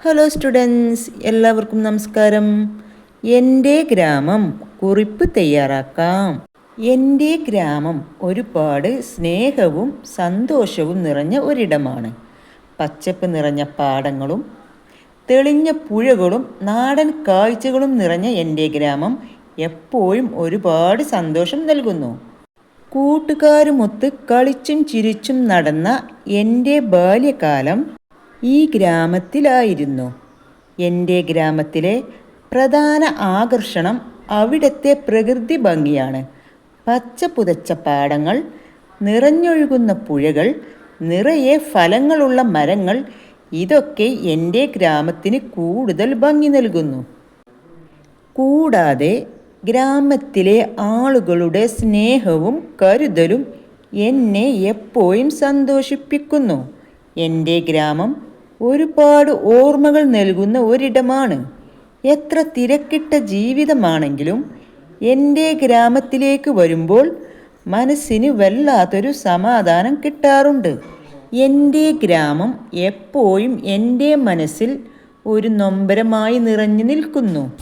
Hello students എല്ലാവർക്കും നമസ്കാരം. എന്റെ ഗ്രാമം കുറിപ്പ് തയ്യാറാക്കാം. എന്റെ ഗ്രാമം ഒരുപാട് സ്നേഹവും സന്തോഷവും നിറഞ്ഞ ഒരിടമാണ്. പച്ചപ്പ് നിറഞ്ഞ പാടങ്ങളും തെളിഞ്ഞ പുഴകളും നാടൻ കാഴ്ചകളും നിറഞ്ഞ എന്റെ ഗ്രാമം എപ്പോഴും ഒരുപാട് സന്തോഷം നൽകുന്നു. കൂട്ടുകാരുമൊത്ത് കളിച്ചും ചിരിച്ചും നടന്ന എന്റെ ബാല്യകാലം ഈ ഗ്രാമത്തിലായിരുന്നു. എന്റെ ഗ്രാമത്തിലെ പ്രധാന ആകർഷണം അവിടുത്തെ പ്രകൃതി ഭംഗിയാണ്. പച്ച പുതച്ച പാടങ്ങൾ നിറഞ്ഞൊഴുകുന്ന പുഴകൾ നിറയെ ഫലങ്ങളുള്ള മരങ്ങൾ ഇതൊക്കെ എന്റെ ഗ്രാമത്തിന് കൂടുതൽ ഭംഗി നൽകുന്നു. കൂടാതെ ഗ്രാമത്തിലെ ആളുകളുടെ സ്നേഹവും കരുതലും എന്നെ എപ്പോഴും സന്തോഷിപ്പിക്കുന്നു. എന്റെ ഗ്രാമം ഒരുപാട് ഓർമ്മകൾ നൽകുന്ന ഒരിടമാണ്. എത്ര തിരക്കിട്ട ജീവിതമാണെങ്കിലും എന്റെ ഗ്രാമത്തിലേക്ക് വരുമ്പോൾ മനസ്സിന് വല്ലാത്തൊരു സമാധാനം കിട്ടാറുണ്ട്. എന്റെ ഗ്രാമം എപ്പോഴും എന്റെ മനസ്സിൽ ഒരു നൊമ്പരമായി നിറഞ്ഞു നിൽക്കുന്നു.